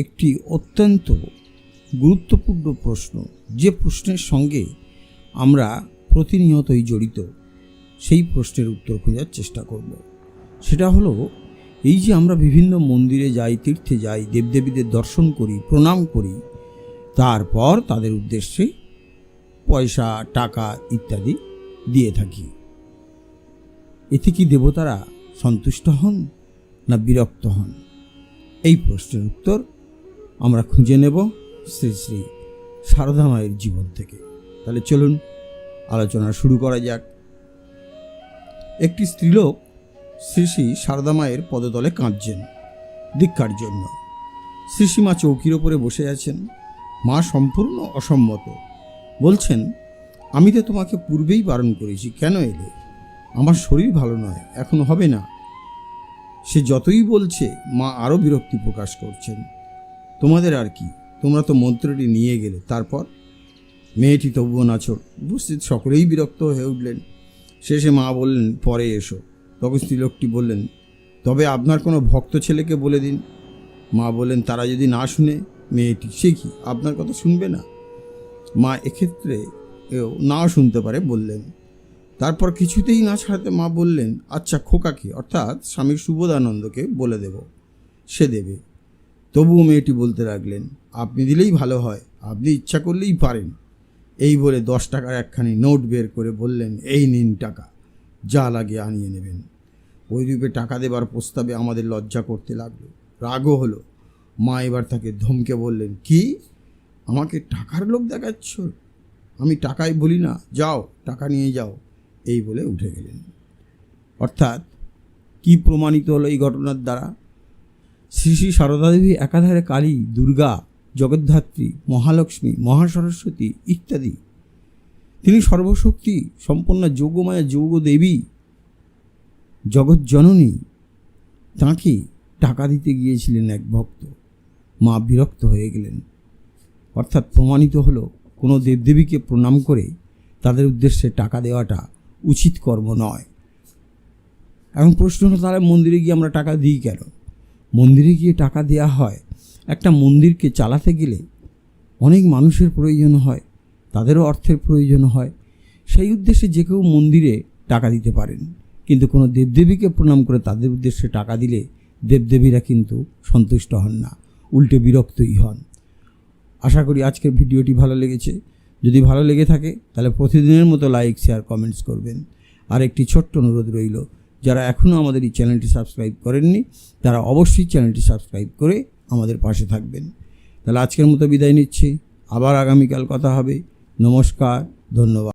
একটি অত্যন্ত গুরুত্বপূর্ণ প্রশ্ন। যে প্রশ্নের সঙ্গে আমরা প্রতিনিয়তই জড়িত, সেই প্রশ্নের উত্তর খোঁজার চেষ্টা করব। সেটা হলো, এই যে আমরা বিভিন্ন মন্দিরে যাই, তীর্থে যাই, দেবদেবীদের দর্শন করি, প্রণাম করি, তারপর তাদের উদ্দেশ্যে পয়সা, টাকা ইত্যাদি দিয়ে থাকি। এতে কি দেবতারা সন্তুষ্ট হন না বিরক্ত হন? এই প্রশ্নের উত্তর আমরা খুঁজে নেব শ্রী শ্রী সারদা মায়ের জীবন থেকে। তাহলে চলুন আলোচনা শুরু করা যাক। একটি স্ত্রীলোক শ্রী শ্রী সারদা মায়ের পদতলে কাঁদছেন, দীক্ষার জন্য। শ্রী শ্রীশ্রীমা চৌকির ওপরে বসে আছেন। মা সম্পূর্ণ অসম্মত। বলছেন, আমি তো তোমাকে পূর্বেই বারণ করেছি, কেন এলে? আমার শরীর ভালো নয়, এখন হবে না। সে যতই বলছে, মা আরও বিরক্তি প্রকাশ করছেন। তোমাদের আর কি? তোমরা তো মন্ত্রটি নিয়ে গেলে, তারপর? মেয়েটি তবুও নাচর। উপস্থিত সকলেই বিরক্ত হয়ে উঠলেন। শেষে মা বললেন, পরে এসো। তখন স্ত্রীলোকটি বললেন, তবে আপনার কোনো ভক্ত ছেলেকে বলে দিন। মা বললেন, তারা যদি না শুনে মেয়েটি, সে কি? আপনার কথা শুনবে না? মা এক্ষেত্রে নাও শুনতে পারে বললেন। তারপর কিছুতেই না ছাড়াতে মা বললেন আচ্ছা খোকাকে, অর্থাৎ স্বামী সুবোধানন্দকে বলে দেব। সে দেবে। তবুও মেয়েটি বলতে লাগলেন, আপনি দিলেই ভালো হয়, আপনি ইচ্ছা করলেই পারেন। এই বলে দশ টাকার একখানি নোট বের করে বললেন, এই নিন টাকা, যা লাগে আনিয়ে নেবেন। ওই রূপে টাকা দেবার প্রস্তাবে আমাদের লজ্জা করতে লাগল। রাগও হলো। মা এবার তাকে ধমকে বললেন, কি? আমাকে টাকার লোক দেখাচ্ছ? আমি টাকাই বলি না, যাও, টাকা নিয়ে যাও। এই বলে উঠে গেলেন। অর্থাৎ কি প্রমাণিত হলো এই ঘটনার দ্বারা? শ্রী শ্রী সারদা দেবী একাধারে কালী, দুর্গা, জগদ্ধাত্রী, মহালক্ষ্মী, মহাসরস্বতী ইত্যাদি। তিনি সর্বশক্তি সম্পন্ন যোগমায়া যোগ দেবী জগৎজননী তাঁকে টাকা দিতে গিয়েছিলেন এক ভক্ত। মা বিরক্ত হয়ে গেলেন। অর্থাৎ প্রমাণিত হলো, কোনো দেবদেবীকে প্রণাম করে তাদের উদ্দেশ্যে টাকা দেওয়াটা উচিত কর্ম নয়। এখন প্রশ্ন হলো, তাহলে মন্দিরে গিয়ে আমরা টাকা দিই কেন? মন্দিরে গিয়ে টাকা দেওয়া হয়, একটা মন্দিরকে চালাতে গেলে অনেক মানুষের প্রয়োজন হয়, তাদেরও অর্থের প্রয়োজন হয়। সেই উদ্দেশ্যে যে কেউ মন্দিরে টাকা দিতে পারেন। কিন্তু কোনো দেবদেবীকে প্রণাম করে তাদের উদ্দেশ্যে টাকা দিলে দেবদেবীরা কিন্তু সন্তুষ্ট হন না, উল্টে বিরক্তই হন। আশা করি আজকের ভিডিওটি ভালো লেগেছে। যদি ভালো লেগে থাকে, তাহলে প্রতিদিনের মতো লাইক, শেয়ার, কমেন্টস করবেন। আর একটি ছোট্ট অনুরোধ রইল যারা এখনও আমাদের এই চ্যানেলটি সাবস্ক্রাইব করেননি, তারা অবশ্যই চ্যানেলটি সাবস্ক্রাইব করে আমাদের পাশে থাকবেন। তাহলে আজকের মতো বিদায় নিচ্ছি। আবার আগামীকাল কথা হবে। নমস্কার, ধন্যবাদ।